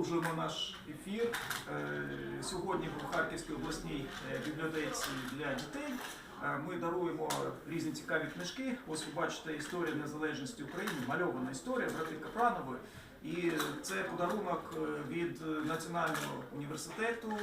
продовжуємо наш ефір. Е, Сьогодні в Харківській обласній е, бібліотеці для дітей. Е, Ми даруємо різні цікаві книжки. Ось ви бачите історія незалежності України, мальована історія брати Капранової. І це подарунок від Національного університету.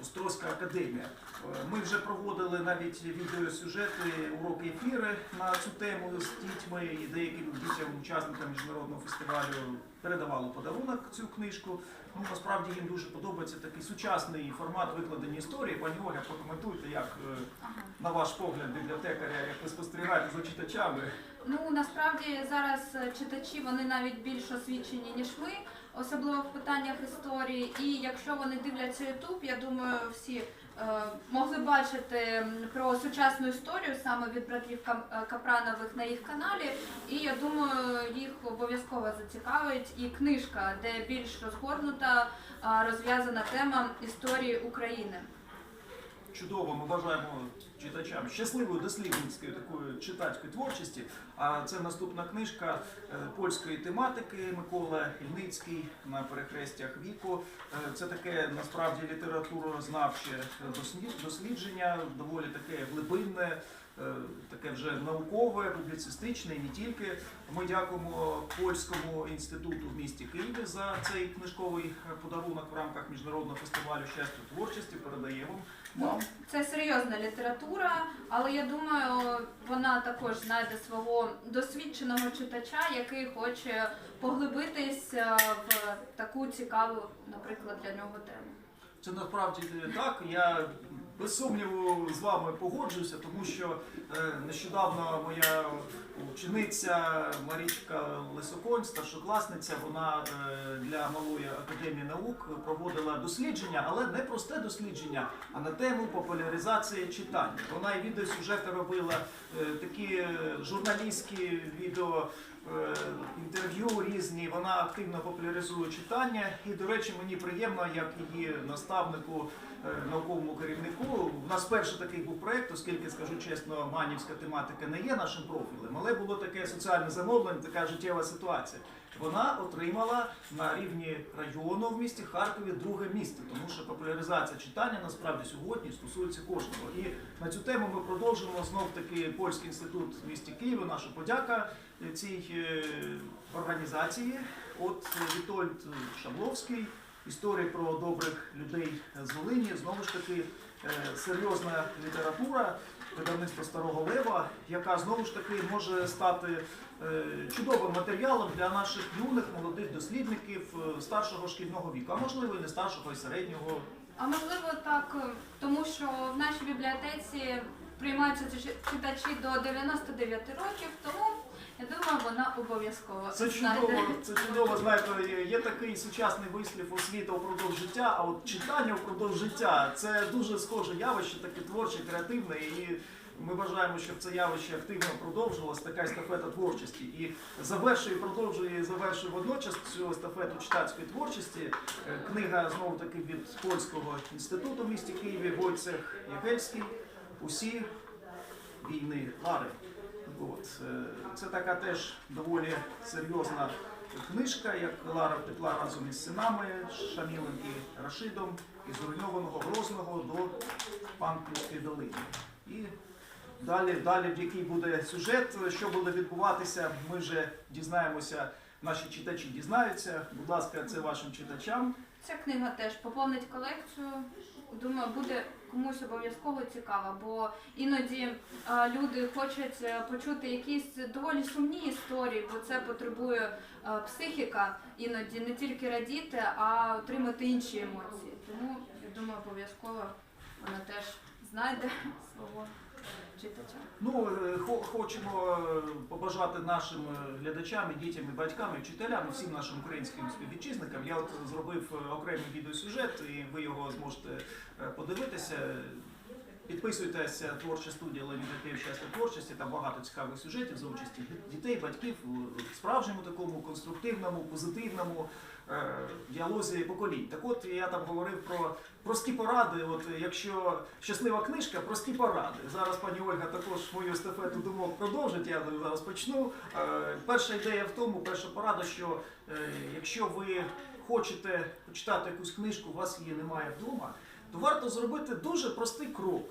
Острозька академія. Е, Ми вже проводили навіть відеосюжети, уроки ефіри на цю тему з дітьми і деяким дітям, учасникам міжнародного фестивалю передавали подарунок цю книжку. Ну насправді їм дуже подобається такий сучасний формат викладення історії. Пані Ольга, прокоментуйте, як е, на ваш погляд бібліотекаря, як ви спостерігаєте за читачами. Ну насправді зараз е, читачі вони навіть більш освічені ніж ми, особливо в питаннях історії. І якщо вони дивляться Ютуб, я думаю, всі е, могли бачити про сучасну історію саме від братів е, Капранових на їх каналі. І я думаю, їх обов'язково зацікавить і книжка, де більш розгорнута, розв'язана тема історії України. Чудово, ми бажаємо читачам щасливої дослідницької такої читацької творчості. А це наступна книжка е, польської тематики Микола Ільницький на перехрестях віку. Е, Це таке насправді літературознавче дослід- дослідження, доволі таке глибинне. Е, Таке вже наукове, публіцистичне і не тільки. Ми дякуємо польському інституту в місті Києві за цей книжковий подарунок в рамках міжнародного фестивалю щастя творчості. Передаємо вам. Це серйозна література, але я думаю, вона також знайде свого досвідченого читача, який хоче поглибитись е, в таку цікаву, наприклад, для нього тему. Це насправді так. Я без сумніву з вами погоджуюся, тому що е, нещодавно моя учениця Марічка Лисоконь, старшокласниця, вона е, для малої академії наук проводила дослідження, але не просте дослідження, а на тему популяризації читання. Вона і відеосюжети робила е, такі журналістські відео. Е, Інтерв'ю різні, вона активно популяризує читання. І, до речі, мені приємно, як її наставнику, е, науковому керівнику. У нас перший такий був проєкт, оскільки скажу чесно, манівська тематика не є нашим профілем, але було таке соціальне замовлення, така життєва ситуація. Вона отримала на рівні району в місті Харкові друге місце, тому що популяризація читання насправді сьогодні стосується кожного. І на цю тему ми продовжуємо знов таки польський інститут в місті Києві. Наша подяка е, цій е, організації. От е, Вітольд Шабловський, історія про добрих людей з Волині. Знову ж таки серйозна література. Видавництво Старого Лева, яка знову ж таки може стати е, чудовим матеріалом для наших юних молодих дослідників е, старшого шкільного віку, а можливо і не старшого, і середнього. А можливо так, е, тому що в нашій бібліотеці приймаються читачі до 99 років, тому вона обов'язково Це знайде. чудово, це чудово. Знаєте, є- такий сучасний вислів освіта впродовж життя, а от читання впродовж життя це дуже схоже явище, таке творче, креативне. І ми бажаємо, щоб це явище активно продовжувалось, така естафета творчості. І завершує, продовжує завершує водночас цю естафету читацької творчості. Е, Книга знову таки від польського інституту в місті Києві Войцех Ягельський. Усі війни Лари. От. е, Це така теж доволі серйозна книжка, як Лара втекла разом із синами Шамілем і Рашидом із зруйнованого Грозного до Панківської долини. І далі, далі, в який буде сюжет, що буде відбуватися, ми вже дізнаємося, наші читачі дізнаються. Будь ласка, це вашим читачам. Ця книга теж поповнить колекцію. Думаю, буде комусь обов'язково цікава, бо іноді а, люди хочуть е, почути якісь доволі сумні історії, бо це потребує а, психіка іноді не тільки радіти, а отримати інші емоції. Тому я думаю, обов'язково вона теж знайде свого читача. Ну, е, хочемо е, побажати нашим е, глядачам, дітям, і батькам, вчителям, всім нашим українським співвітчизникам. Я от зробив окремий відеосюжет, і ви його зможете подивитися. Підписуйтеся творча студія Леоніда Київ творчості. Там багато цікавих сюжетів за участі дітей, батьків справжньому такому конструктивному, позитивному е, діалозі поколінь. Так от я там говорив про прості поради. От якщо щаслива книжка, прості поради. Зараз пані Ольга також мою естафету думок продовжить. Я зараз почну. Е, перша ідея в тому, перша порада, що е, якщо ви хочете почитати якусь книжку, у вас її немає вдома, то варто зробити дуже простий крок.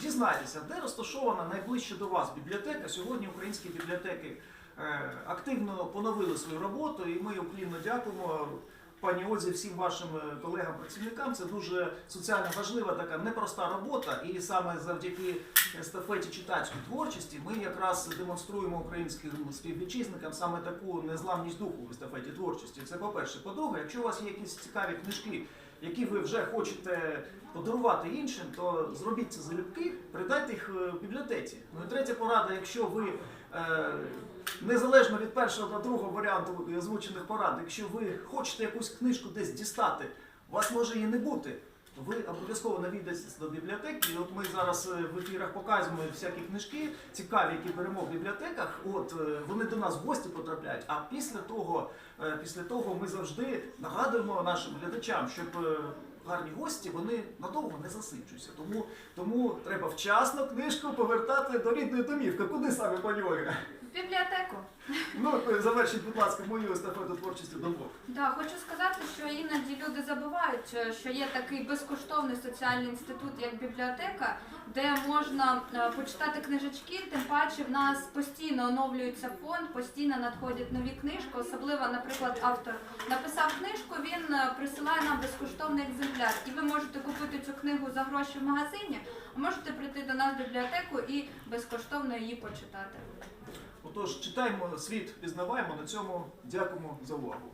Дізнайтеся, де розташована найближче до вас бібліотека. Сьогодні українські бібліотеки е, активно поновили свою роботу, і ми уклінно дякуємо пані Ользі, всім вашим е, колегам-працівникам. Це дуже соціально важлива така непроста робота. І саме завдяки естафеті читацької творчості ми якраз демонструємо українським співвітчизникам саме таку незламність духу в естафеті творчості. Це по-перше. По-друге, якщо у вас є якісь цікаві книжки, які ви вже хочете подарувати іншим, то зробіть це залюбки, передайте їх е, в бібліотеці. Ну і третя порада, якщо ви е, незалежно від першого та другого варіанту озвучених порад, якщо ви хочете якусь книжку десь дістати, у вас може її не бути. Ви обов'язково навідайтеся до бібліотеки. І от ми зараз е, в ефірах показуємо всякі книжки цікаві, які беремо в бібліотеках. От е, вони до нас в гості потрапляють. А після того, е, після того ми завжди нагадуємо нашим глядачам, щоб гарні гості вони надовго не засиджуються. Тому, тому треба вчасно книжку повертати до рідної домівки. Куди саме пані Ольга? В бібліотеку. Ну завершіть, будь ласка, мою естафету творчості думок. Да, хочу сказати, що іноді люди забувають, е, що є такий безкоштовний соціальний інститут, як бібліотека, де можна е, почитати книжечки. Тим паче в нас постійно оновлюється фонд, постійно надходять нові книжки. Особливо, наприклад, автор написав книжку, він е, присилає нам безкоштовний екземпляр, і ви можете купити цю книгу за гроші в магазині, а можете прийти до нас в бібліотеку і безкоштовно її почитати. Отож, читаємо світ, пізнаваємо. На цьому дякуємо за увагу.